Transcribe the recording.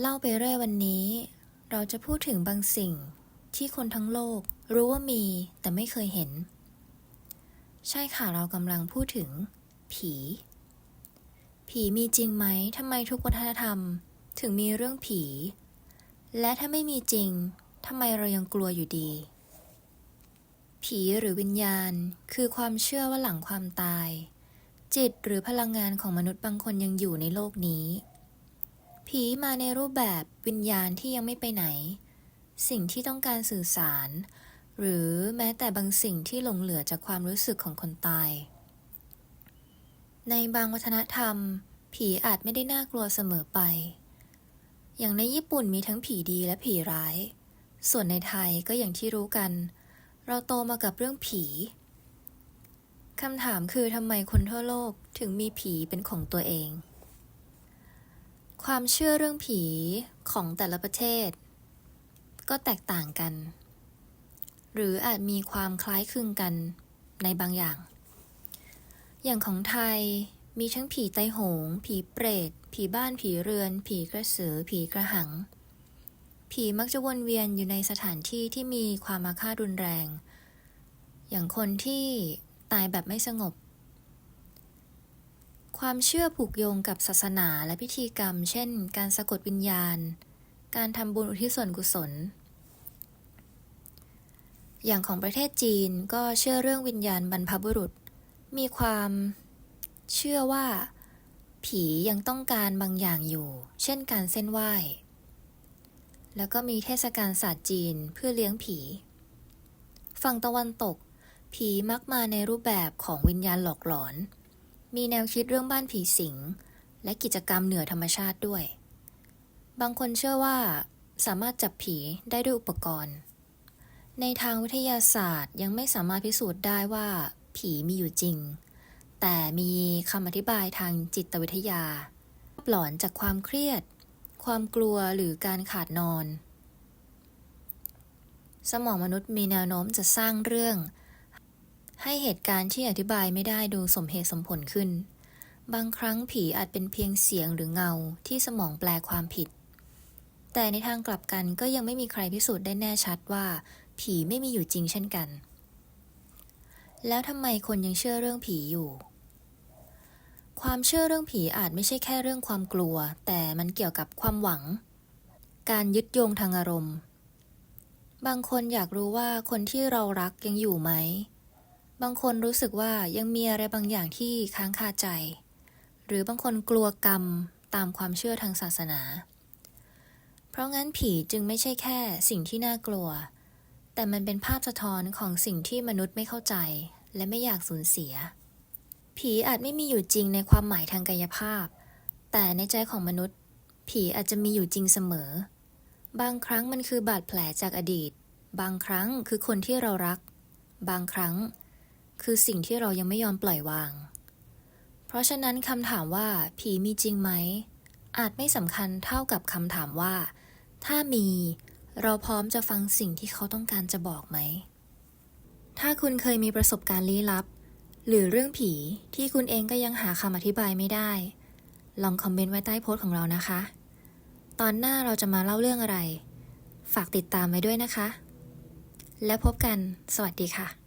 เล่าไปเรื่อยวันนี้ เราจะพูดถึงบางสิ่งที่คนทั้งโลกรู้ว่ามีแต่ไม่เคยเห็น ใช่ค่ะเรากำลังพูดถึง ผี ผีมีจริงไหมทำไมทุกวัฒนธรรม ถึงมีเรื่องผี และถ้าไม่มีจริงทำไมเรายังกลัวอยู่ดี ผีหรือวิญญาณคือความเชื่อว่าหลังความตาย จิตหรือพลังงานของมนุษย์บางคนยังอยู่ในโลกนี้ ผีมาในรูปแบบวิญญาณที่ยังไม่ไปไหน สิ่งที่ต้องการสื่อสาร หรือแม้แต่บางสิ่งที่หลงเหลือจากความรู้สึกของคนตาย ในบางวัฒนธรรม ผีอาจไม่ได้น่ากลัวเสมอไป อย่างในญี่ปุ่นมีทั้งผีดีและผีร้าย ส่วนในไทยก็อย่างที่รู้กัน เราโตมากับเรื่องผีคำถามคือทำไมคนทั่วโลกถึงมีผีเป็นของตัวเอง ความเชื่อเรื่องผีของแต่ละประเทศ ก็แตกต่างกัน หรืออาจมีความคล้ายคลึงกันในบางอย่าง อย่างของไทยมีทั้งผีไตโหง ผีเปรต ผีบ้านผีเรือน ผีกระสือ ผีกระหัง ผีมักจะวนเวียนอยู่ในสถานที่ที่มีความอาฆาตรุนแรง อย่างคนที่ตายแบบไม่สงบ ความเชื่อผูกโยงกับศาสนาและพิธีกรรม เช่น การสะกดวิญญาณ การทำบุญอุทิศส่วนกุศล อย่างของประเทศจีนก็เชื่อเรื่องวิญญาณบรรพบุรุษ มีความเชื่อว่า ผียังต้องการบางอย่างอยู่ เช่นการเส้นไหว้ แล้วก็มีเทศกาลศาสตร์จีนเพื่อเลี้ยงผี ฝั่งตะวันตก ผีมักมาในรูปแบบของวิญญาณหลอกหลอน มีแนวคิดเรื่องบ้านผีสิง และกิจกรรมเหนือธรรมชาติด้วย บางคนเชื่อว่าสามารถจับผีได้ด้วยอุปกรณ์ ในทางวิทยาศาสตร์ยังไม่สามารถพิสูจน์ได้ว่า ผีมีอยู่จริง แต่มีคำอธิบายทางจิตวิทยา หลอนจากความเครียด ความกลัวหรือการขาดนอน สมองมนุษย์มีแนวโน้มจะสร้างเรื่อง ให้เหตุการณ์ที่อธิบายไม่ได้ดูสมเหตุสมผลขึ้น บางครั้งผีอาจเป็นเพียงเสียงหรือเงาที่สมองแปลความผิด แต่ในทางกลับกันก็ยังไม่มีใครพิสูจน์ได้แน่ชัดว่า ผีไม่มีอยู่จริงเช่นกัน แล้วทำไมคนยังเชื่อเรื่องผีอยู่ ความเชื่อเรื่องผีอาจไม่ใช่แค่เรื่องความกลัว แต่มันเกี่ยวกับความหวัง การยึดโยงทางอารมณ์ บางคนอยากรู้ว่าคนที่เรารักยังอยู่ไหม บางคนรู้สึกว่ายังมีอะไรบางอย่างที่ค้างคาใจ หรือบางคนกลัวกรรมตามความเชื่อทางศาสนา เพราะงั้นผีจึงไม่ใช่แค่สิ่งที่น่ากลัว แต่มันเป็นภาพสะท้อนของสิ่งที่มนุษย์ไม่เข้าใจ และไม่อยากสูญเสีย ผีอาจไม่มีอยู่จริงในความหมายทางกายภาพ แต่ในใจของมนุษย์ ผีอาจจะมีอยู่จริงเสมอ บางครั้งมันคือบาดแผลจากอดีต บางครั้งคือคนที่เรารัก บางครั้ง คือสิ่งที่เรายังไม่ยอมปล่อยวาง เพราะฉะนั้นคำถามว่าผีมีจริงไหม อาจไม่สำคัญเท่ากับคำถามว่า ถ้ามี เราพร้อมจะฟังสิ่งที่เขาต้องการจะบอกไหม ถ้าคุณเคยมีประสบการณ์ลี้ลับ หรือเรื่องผีที่คุณเองก็ยังหาคำอธิบายไม่ได้ ลองคอมเมนต์ไว้ใต้โพสต์ของเรานะคะ ตอนหน้าเราจะมาเล่าเรื่องอะไร ฝากติดตามไว้ด้วยนะคะ แล้วพบกัน สวัสดีค่ะ